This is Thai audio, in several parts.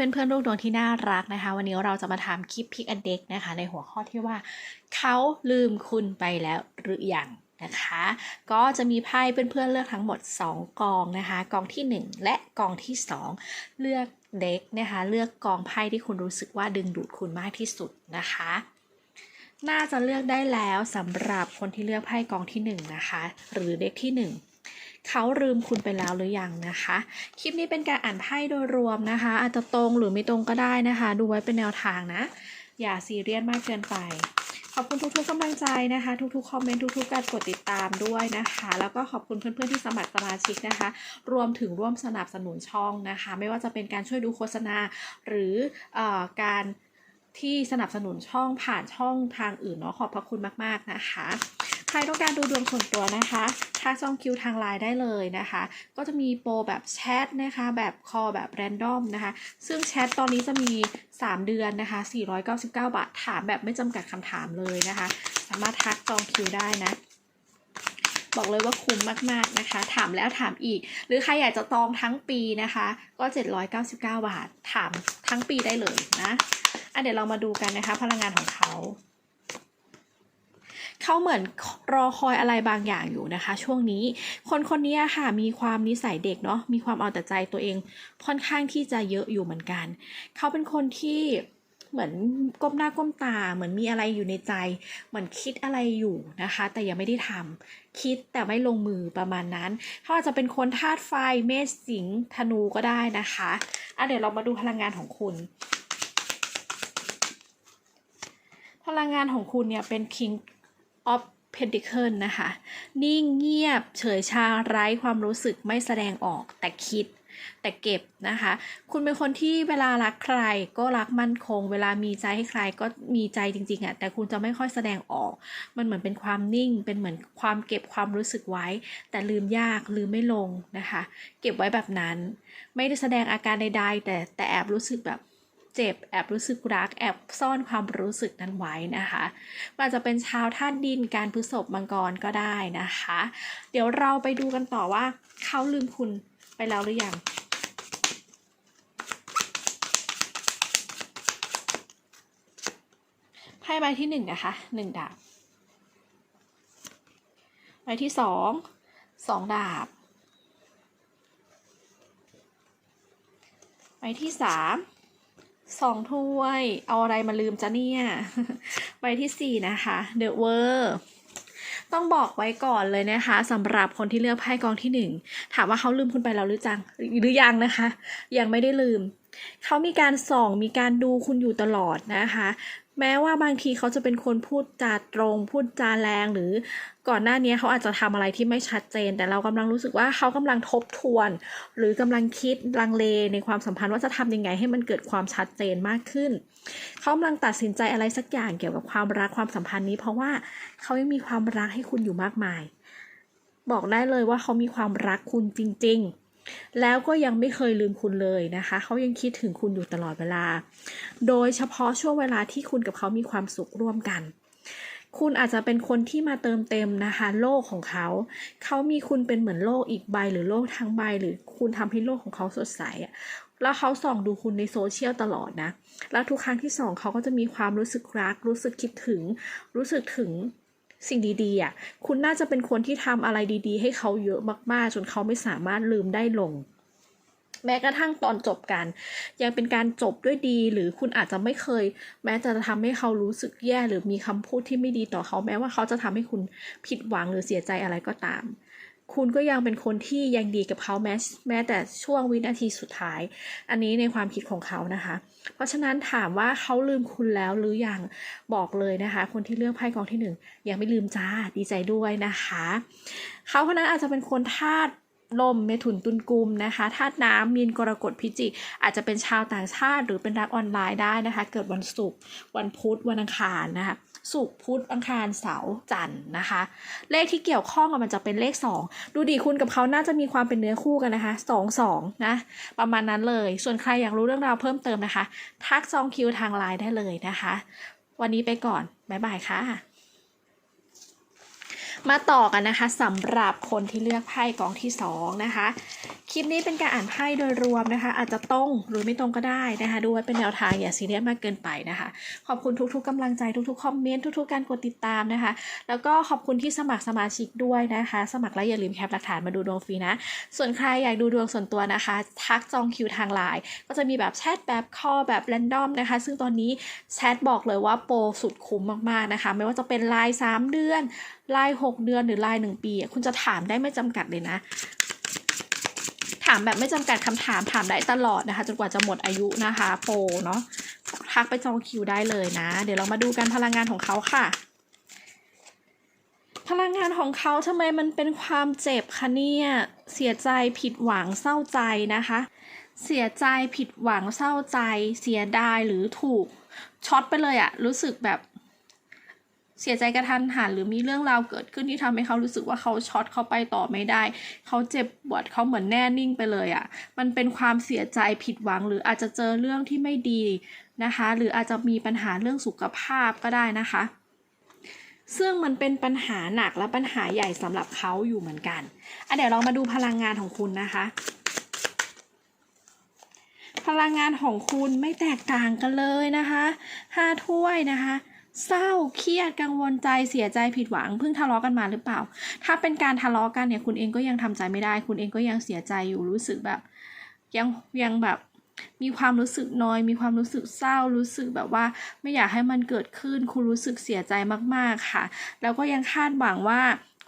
พื่อนเพื่อนๆลูกดวงที่น่ารักนะคะ วันนี้เราจะมาถามคลิปพิกอันเด็กนะคะ ในหัวข้อที่ว่า เขาลืมคุณไปแล้วหรือยังนะคะ ก็จะมีไพ่เพื่อนๆเลือกทั้งหมด 2 กองนะคะ กองทีหนึ่1 และกองที่ 2 เลือกเด็กนะคะ เลือกกองไพ่ที่คุณรู้สึกว่าดึงดูดคุณมากที่สุดนะคะ น่าจะเลือกได้แล้วสำหรับคนที่เลือกไพ่กองที่ 1 นะคะ หรือเด็กที่ 1 เขาลืมคุณไปแล้วหรือยังนะคะ คลิปนี้เป็นการอ่านไพ่โดยรวมนะคะ อาจจะตรงหรือไม่ตรงก็ได้นะคะ ดูไว้เป็นแนวทางนะ อย่าซีเรียสมากเกินไป ขอบคุณทุกๆกำลังใจนะคะ ทุกๆคอมเมนต์ทุกๆการกดติดตามด้วยนะคะ แล้วก็ขอบคุณเพื่อนๆที่สมัครสมาชิกนะคะ รวมถึงร่วมสนับสนุนช่องนะคะ ไม่ว่าจะเป็นการช่วยดูโฆษณา หรือเออการที่สนับสนุนช่องผ่านช่องทางอื่นเนาะขอบพระคุณมาก ๆ นะคะ ใครต้องการดูดวงส่วนตัวนะคะทักช่องคิวทางไลน์ได้เลยนะคะ ก็จะมีโปรแบบแชทนะคะ แบบคอแบบแรนดอมนะคะ ซึ่งแชทตอนนี้จะมี 3 เดือนนะคะ 499 บาท ถามแบบไม่จำกัดคำถามเลยนะคะ สามารถทักจองคิวได้นะบอกเลยว่าคุ้มมาก ๆ นะคะ ถามแล้วถามอีก หรือใครอยากจะจองทั้งปีนะคะ ก็ 799 บาท ถามทั้งปีได้เลยนะอะเดี๋ยวเรามาดูกันนะคะ พลังงานของเขา เขาเหมือนรอคอยอะไรบางอย่างอยู่นะคะ ช่วงนี้ คนคนนี้ค่ะมีความนิสัยเด็กเนาะมีความเอาแต่ใจตัวเองค่อนข้างที่จะเยอะอยู่เหมือนกัน เขาเป็นคนที่เหมือนก้มหน้าก้มตา เหมือนมีอะไรอยู่ในใจ เหมือนคิดอะไรอยู่นะคะ แต่ยังไม่ได้ทำคิดแต่ไม่ลงมือประมาณนั้นเขาอาจจะเป็นคนธาตุไฟเมษสิงธนูก็ได้นะคะอะเดี๋ยวเรามาดูพลังงานของคุณพลังงานของคุณเนี่ยเป็น King of Pentacle นะคะ นิ่งเงียบเฉยชาไร้ความรู้สึกไม่แสดงออกแต่คิดแต่เก็บนะคะ คุณเป็นคนที่เวลารักใครก็รักมั่นคง เวลามีใจให้ใครก็มีใจจริงๆอะ่ะ แต่คุณจะไม่ค่อยแสดงออก มันเหมือนเป็นความนิ่ง เป็นเหมือนความเก็บความรู้สึกไว้ แต่ลืมยาก ลืมไม่ลงนะคะ เก็บไว้แบบนั้น ไม่ได้แสดงอาการใดๆ แต่แต่แอบรู้สึกแบบ เจ็บ แอบรู้สึกรัก แอบซ่อนความรู้สึกนั้นไว้นะคะมันจะเป็นชาวธาตุดินการพฤษภมังกรก็ได้นะคะ เดี๋ยวเราไปดูกันต่อว่าเขาลืมคุณไปแล้วหรือยังไพ่ใบที่หนึ่งนะคะหนึ่งดาบใบที่สองสองดาบใบที่สาม สองถ้วย เอาอะไรมาลืมจ้ะเนี่ย ใบที่สี่นะคะ The World ต้องบอกไว้ก่อนเลยนะคะสำหรับคนที่เลือกไพ่กองที่หนึ่งถามว่าเขาลืมคุณไปแล้วหรือจังหรือยังนะคะ ยังไม่ได้ลืม เขามีการส่องมีการดูคุณอยู่ตลอดนะคะ แม้ว่าบางทีเขาจะเป็นคนพูดจาตรง พูดจาแรงหรือก่อนหน้านี้เขาอาจจะทำอะไรที่ไม่ชัดเจน แต่เรากำลังรู้สึกว่าเขากำลังทบทวน หรือกำลังคิดลังเลในความสัมพันธ์ว่าจะทำยังไงให้มันเกิดความชัดเจนมากขึ้น เขากำลังตัดสินใจอะไรสักอย่างเกี่ยวกับความรักความสัมพันธ์นี้ เพราะว่าเขายังมีความรักให้คุณอยู่มากมาย บอกได้เลยว่าเขามีความรักคุณจริง ๆ แล้วก็ยังไม่เคยลืมคุณเลยนะคะ เขายังคิดถึงคุณอยู่ตลอดเวลา โดยเฉพาะช่วงเวลาที่คุณกับเขามีความสุขร่วมกัน คุณอาจจะเป็นคนที่มาเติมเต็มนะคะ โลกของเขา เขามีคุณเป็นเหมือนโลกอีกใบหรือโลกทั้งใบ หรือคุณทำให้โลกของเขาสดใสอะแล้วเขาส่องดูคุณในโซเชียลตลอดนะ แล้วทุกครั้งที่ส่องเขาก็จะมีความรู้สึกรัก รู้สึกคิดถึง รู้สึกถึง สิ่งดีๆอะคุณน่าจะเป็นคนที่ทำอะไรดีๆ ให้เขาเยอะมากๆ จนเขาไม่สามารถลืมได้ลง แม้กระทั่งตอนจบกัน ยังเป็นการจบด้วยดี หรือคุณอาจจะไม่เคย แม้จะทำให้เขารู้สึกแย่หรือมีคำพูดที่ไม่ดีต่อเขา แม้ว่าเขาจะทำให้คุณผิดหวังหรือเสียใจอะไรก็ตาม คุณก็ยังเป็นคนที่ยังดีกับเขาแม้แม้แต่ช่วงวินาทีสุดท้าย อันนี้ในความคิดของเขานะคะ เพราะฉะนั้นถามว่าเขาลืมคุณแล้วหรือยังบอกเลยนะคะ คนที่เลือกไพ่กองที่หนึ่งยังไม่ลืมจ้าดีใจด้วยนะคะ เขาคนนั้นอาจจะเป็นคนธาตุลมเมถุนตุลกุมนะคะธาตุน้ำมีนกรกฎพิจิกอาจจะเป็นชาวต่างชาติ หรือเป็นรักออนไลน์ได้นะคะ เกิดวันศุกร์วันพุธวันอังคารนะคะ ศุกพุธอังคารเสาร์จันทร์นะคะ เลขที่เกี่ยวข้องกับมันจะเป็นเลข 2 ดูดีคุณกับเขาน่าจะมีความเป็นเนื้อคู่กันนะคะ2 2นะประมาณนั้นเลย ส่วนใครอยากรู้เรื่องราวเพิ่มเติมนะคะ ทักซองคิวทางไลน์ได้เลยนะคะ วันนี้ไปก่อน บ๊ายบายค่ะมาต่อกันนะคะสำหรับคนที่เลือกไพ่กองที่สองนะคะ คลิปนี้เป็นการอ่านไพ่โดยรวมนะคะ อาจจะตรงหรือไม่ตรงก็ได้นะคะ ดูไว้เป็นแนวทางอย่าซีเรียสมากเกินไปนะคะ ขอบคุณทุกๆกำลังใจทุกๆคอมเมนต์ทุกๆการกดติดตามนะคะ แล้วก็ขอบคุณที่สมัครสมาชิกด้วยนะคะ สมัครแล้วอย่าลืมแคปหลักฐานมาดูดวงฟรีนะ ส่วนใครอยากดูดวงส่วนตัวนะคะ ทักจองคิวทางไลน์ก็จะมีแบบแชทแบบคอแบบแรนดอมนะคะ ซึ่งตอนนี้แชทบอกเลยว่าโปรสุดคุ้มมากๆนะคะ ไม่ว่าจะเป็นไลน์3เดือนไลน์6เดือนหรือไลน์1ปี คุณจะถามได้ไม่จำกัดเลยนะามแบบไม่จำกัดคำถามถามได้ตลอดนะคะจนกว่าจะหมดอายุนะคะโปรเนาะทักไปจองคิวได้เลยนะ เดี๋ยวเรามาดูกันพลังงานของเขาค่ะ พลังงานของเขาทำไมมันเป็นความเจ็บคะเนี่ยเสียใจผิดหวังเศร้าใจนะคะ เสียใจผิดหวังเศร้าใจ เสียดายหรือถูกช็อตไปเลยอะรู้สึกแบบ เสียใจกระทันหันหรือมีเรื่องราวเกิดขึ้นที่ทำให้เขารู้สึกว่าเขาช็อตเขาไปต่อไม่ได้ เขาเจ็บปวดเขาเหมือนแน่นิ่งไปเลยอะ่ะ มันเป็นความเสียใจผิดหวัง หรืออาจจะเจอเรื่องที่ไม่ดีนะคะ หรืออาจจะมีปัญหาเรื่องสุขภาพก็ได้นะคะ ซึ่งมันเป็นปัญหาหนักและปัญหาใหญ่สำหรับเขาอยู่เหมือนกันอะเดี๋ยวเรามาดูพลังงานของคุณนะคะพลังงานของคุณไม่แตกต่างกันเลยนะคะห้าถ้วยนะคะ เศร้าเครียดกังวลใจเสียใจผิดหวังเพิ่งทะเลาะกันมาหรือเปล่า ถ้าเป็นการทะเลาะกันเนี่ยคุณเองก็ยังทำใจไม่ได้ คุณเองก็ยังเสียใจอยู่รู้สึกแบบ ยังยังแบบมีความรู้สึกน้อย มีความรู้สึกเศร้า รู้สึกแบบว่าไม่อยากให้มันเกิดขึ้น คุณรู้สึกเสียใจมากๆค่ะ แล้วก็ยังคาดหวังว่า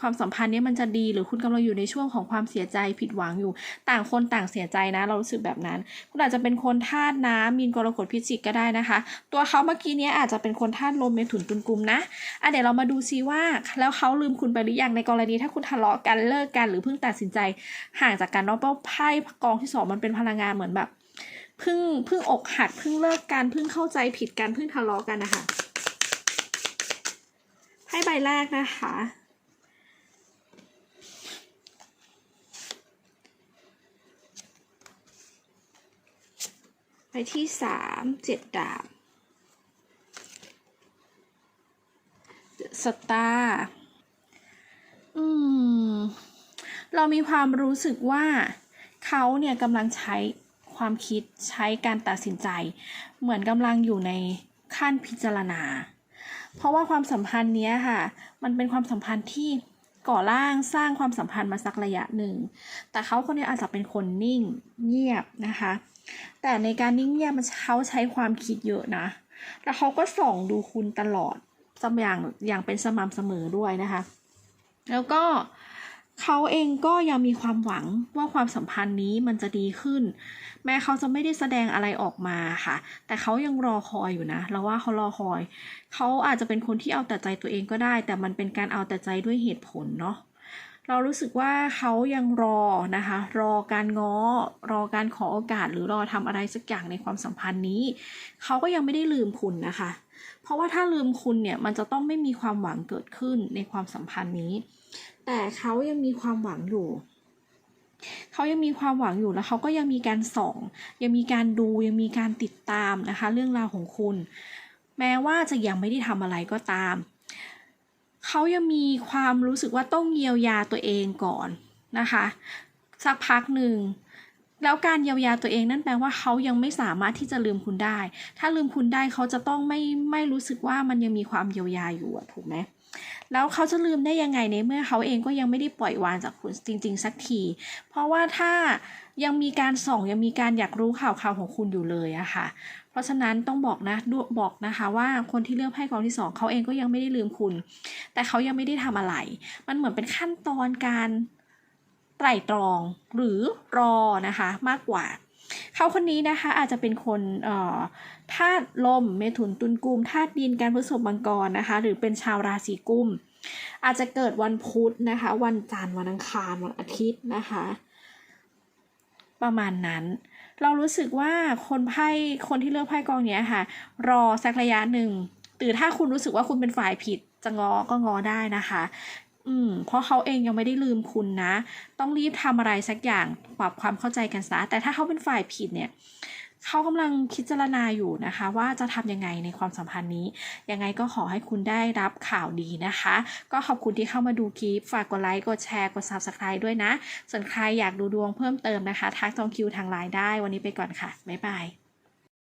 ความสัมพันธ์นี้มันจะดีหรือคุณกำลังอยู่ในช่วงของความเสียใจผิดหวังอยู่ ต่างคนต่างเสียใจนะ เรารู้สึกแบบนั้น คุณอาจจะเป็นคนธาตุน้ำมีนกรกฎพิจิกก็ได้นะคะ ตัวเขาเมื่อกี้นี้อาจจะเป็นคนธาตุลมเมถุนตุลกุมนะอะเดี๋ยวเรามาดูซิว่า แล้วเขาลืมคุณไปหรือยังในกรณีถ้าคุณทะเลาะกันเลิกกัน หรือเพิ่งตัดสินใจห่างจากกันเนาะเพราะไพ่กองที่สองมันเป็นพลังงานเหมือนแบบเพิ่งเพิ่งอกหักเพิ่งเลิกกันเพิ่งเข้าใจผิดกันเพิ่งทะเลาะกันนะคะไพ่ใบแรกนะคะ ที่สามเจ็ดดาบสตาร์อืม เรามีความรู้สึกว่าเขาเนี่ยกำลังใช้ความคิดใช้การตัดสินใจ เหมือนกำลังอยู่ในขั้นพิจารณา เพราะว่าความสัมพันธ์เนี้ยค่ะ มันเป็นความสัมพันธ์ที่ก่อร่างสร้างความสัมพันธ์มาสักระยะหนึ่ง แต่เขาคนนี้อาจจะเป็นคนนิ่งเงียบนะคะ แต่ในการนิ่งเงียบมันเขาใช้ความคิดเยอะนะ แล้วเขาก็ส่องดูคุณตลอดจำอย่างอย่างเป็นสม่ำเสมอด้วยนะคะ แล้วก็เขาเองก็ยังมีความหวังว่าความสัมพันธ์นี้มันจะดีขึ้น แม้เขาจะไม่ได้แสดงอะไรออกมาค่ะ แต่เขายังรอคอยอยู่นะเราว่าเขารอคอย เขาอาจจะเป็นคนที่เอาแต่ใจตัวเองก็ได้ แต่มันเป็นการเอาแต่ใจด้วยเหตุผลเนาะ เรารู้สึกว่าเขายังรอนะคะ รอการง้อ รอการขอโอกาสหรือรอทำอะไรสักอย่างในความสัมพันธ์นี้ เขาก็ยังไม่ได้ลืมคุณนะคะ เพราะว่าถ้าลืมคุณเนี่ยมันจะต้องไม่มีความหวังเกิดขึ้นในความสัมพันธ์นี้ แต่เขายังมีความหวังอยู่เขายังมีความหวังอยู่แล้วเขาก็ยังมีการส่อง ยังมีการดูยังมีการติดตามนะคะ เรื่องราวของคุณ แม้ว่าจะยังไม่ได้ทำอะไรก็ตาม เขายังมีความรู้สึกว่าต้องเยียวยาตัวเองก่อนนะคะสักพักหนึ่งแล้วการเยียวยาตัวเองนั่นแปลว่าเขายังไม่สามารถที่จะลืมคุณได้ ถ้าลืมคุณได้เขาจะต้องไม่ไม่รู้สึกว่ามันยังมีความเยียวยาอยู่ถูกไหม แล้วเขาจะลืมได้ยังไงในเมื่อเขาเองก็ยังไม่ได้ปล่อยวางจากคุณจริง ๆ สักที เพราะว่าถ้ายังมีการส่องยังมีการอยากรู้ข่าวข่าวของคุณอยู่เลยอะค่ะ เพราะฉะนั้นต้องบอกนะบอกนะคะว่าคนที่เลือกไพ่กองที่สองเขาเองก็ยังไม่ได้ลืมคุณ แต่เขายังไม่ได้ทำอะไร มันเหมือนเป็นขั้นตอนการไตร่ตรองหรือรอนะคะมากกว่า เขาคนนี้นะคะอาจจะเป็นคนธาตุลมเมถุนตุลกุมธาตุดินการพฤษภมังกรนะคะ หรือเป็นชาวราศีกุม อาจจะเกิดวันพุธนะคะ วันจันทร์วันอังคารวันอาทิตย์นะคะ ประมาณนั้น เรารู้สึกว่าคนไพ่คนที่เลือกไพ่กองเนี้ยค่ะ รอสักระยะหนึ่งหรือถ้าคุณรู้สึกว่าคุณเป็นฝ่ายผิดจะงอก็งอได้นะคะ อืมเพราะเขาเองยังไม่ได้ลืมคุณนะ ต้องรีบทำอะไรสักอย่างปรับความเข้าใจกันซะแต่ถ้าเขาเป็นฝ่ายผิดเนี่ยเขากำลังคิดจารณาอยู่นะคะ ว่าจะทำยังไงในความสัมพันธ์นี้ ยังไงก็ขอให้คุณได้รับข่าวดีนะคะ ก็ขอบคุณที่เข้ามาดูคลิป ฝากกดไลค์กดแชร์กด Subscribe ด้วยนะ ส่วนใครอยากดูดวงเพิ่มเติมนะคะ ทักจองคิวทางไลน์ได้วันนี้ไปก่อนค่ะ บ๊ายบาย